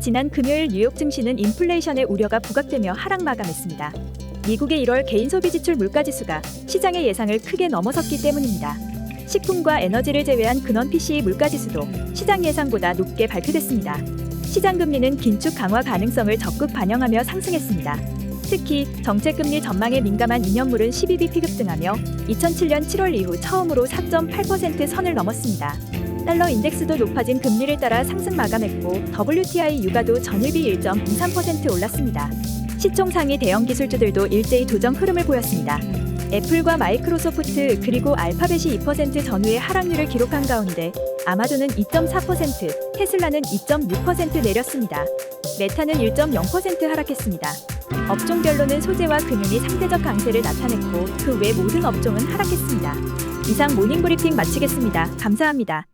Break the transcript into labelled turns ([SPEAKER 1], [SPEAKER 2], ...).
[SPEAKER 1] 지난 금요일 뉴욕 증시는 인플레이션의 우려가 부각되며 하락 마감했습니다. 미국의 1월 개인 소비 지출 물가 지수가 시장의 예상을 크게 넘어섰기 때문입니다. 식품과 에너지를 제외한 근원 PCE 물가 지수도 시장 예상보다 높게 발표됐습니다. 시장 금리는 긴축 강화 가능성을 적극 반영하며 상승했습니다. 특히 정책 금리 전망에 민감한 2년물은 12bp 급등하며 2007년 7월 이후 처음으로 4.8% 선을 넘었습니다. 달러 인덱스도 높아진 금리를 따라 상승 마감했고 WTI 유가도 전일비 1.23% 올랐습니다. 시총 상위 대형 기술주들도 일제히 조정 흐름을 보였습니다. 애플과 마이크로소프트 그리고 알파벳이 2% 전후의 하락률을 기록한 가운데 아마존은 2.4%, 테슬라는 2.6% 내렸습니다. 메타는 1.0% 하락했습니다. 업종별로는 소재와 금융이 상대적 강세를 나타냈고 그 외 모든 업종은 하락했습니다. 이상 모닝브리핑 마치겠습니다. 감사합니다.